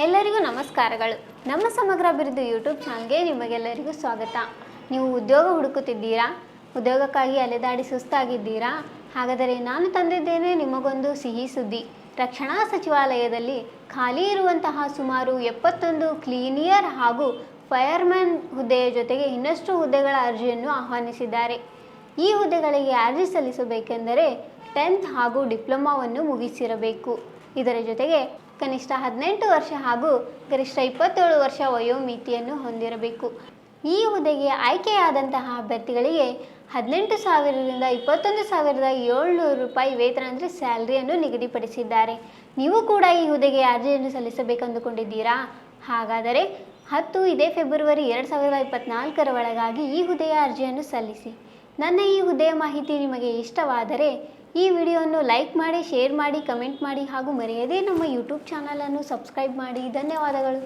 ಎಲ್ಲರಿಗೂ ನಮಸ್ಕಾರಗಳು. ನಮ್ಮ ಸಮಗ್ರ ಅಭಿವೃದ್ಧಿ ಯೂಟ್ಯೂಬ್ ಚಾನಲ್ಗೆ ನಿಮಗೆಲ್ಲರಿಗೂ ಸ್ವಾಗತ. ನೀವು ಉದ್ಯೋಗ ಹುಡುಕುತ್ತಿದ್ದೀರಾ? ಉದ್ಯೋಗಕ್ಕಾಗಿ ಅಲೆದಾಡಿ ಸುಸ್ತಾಗಿದ್ದೀರಾ? ಹಾಗಾದರೆ ನಾನು ತಂದಿದ್ದೇನೆ ನಿಮಗೊಂದು ಸಿಹಿ ಸುದ್ದಿ. ರಕ್ಷಣಾ ಸಚಿವಾಲಯದಲ್ಲಿ ಖಾಲಿ ಇರುವಂತಹ ಸುಮಾರು ಎಪ್ಪತ್ತೊಂದು ಕ್ಲೀನಿಯರ್ ಹಾಗೂ ಫೈರ್ಮ್ಯಾನ್ ಹುದ್ದೆಯ ಜೊತೆಗೆ ಇನ್ನಷ್ಟು ಹುದ್ದೆಗಳ ಅರ್ಜಿಯನ್ನು ಆಹ್ವಾನಿಸಿದ್ದಾರೆ. ಈ ಹುದ್ದೆಗಳಿಗೆ ಅರ್ಜಿ ಸಲ್ಲಿಸಬೇಕೆಂದರೆ ಟೆಂತ್ ಹಾಗೂ ಡಿಪ್ಲೊಮಾವನ್ನು ಮುಗಿಸಿರಬೇಕು. ಇದರ ಜೊತೆಗೆ ಕನಿಷ್ಠ ಹದಿನೆಂಟು ವರ್ಷ ಹಾಗೂ ಗರಿಷ್ಠ ಇಪ್ಪತ್ತೇಳು ವರ್ಷ ವಯೋಮಿತಿಯನ್ನು ಹೊಂದಿರಬೇಕು. ಈ ಹುದ್ದೆಗೆ ಆಯ್ಕೆಯಾದಂತಹ ಅಭ್ಯರ್ಥಿಗಳಿಗೆ ಹದಿನೆಂಟು ಸಾವಿರದಿಂದ ಇಪ್ಪತ್ತೊಂದು ಸಾವಿರದ ಏಳ್ನೂರು ರೂಪಾಯಿ ವೇತನ ಅಂದರೆ ಸ್ಯಾಲ್ರಿಯನ್ನು ನಿಗದಿಪಡಿಸಿದ್ದಾರೆ. ನೀವು ಕೂಡ ಈ ಹುದ್ದೆಗೆ ಅರ್ಜಿಯನ್ನು ಸಲ್ಲಿಸಬೇಕೆಂದುಕೊಂಡಿದ್ದೀರಾ ಹಾಗಾದರೆ ಹತ್ತು ಇದೇ ಫೆಬ್ರವರಿ ಎರಡು ಸಾವಿರದ ಇಪ್ಪತ್ತ್ನಾಲ್ಕರ ಒಳಗಾಗಿ ಈ ಹುದ್ದೆಯ ಅರ್ಜಿಯನ್ನು ಸಲ್ಲಿಸಿ. ನನ್ನ ಈ ಹುದ್ದೆಯ ಮಾಹಿತಿ ನಿಮಗೆ ಇಷ್ಟವಾದರೆ ಈ ವಿಡಿಯೋವನ್ನು ಲೈಕ್ ಮಾಡಿ, ಶೇರ್ ಮಾಡಿ, ಕಮೆಂಟ್ ಮಾಡಿ ಹಾಗೂ ಮರೆಯದೇ ನಮ್ಮ ಯೂಟ್ಯೂಬ್ ಚಾನಲನ್ನು ಸಬ್ಸ್ಕ್ರೈಬ್ ಮಾಡಿ. ಧನ್ಯವಾದಗಳು.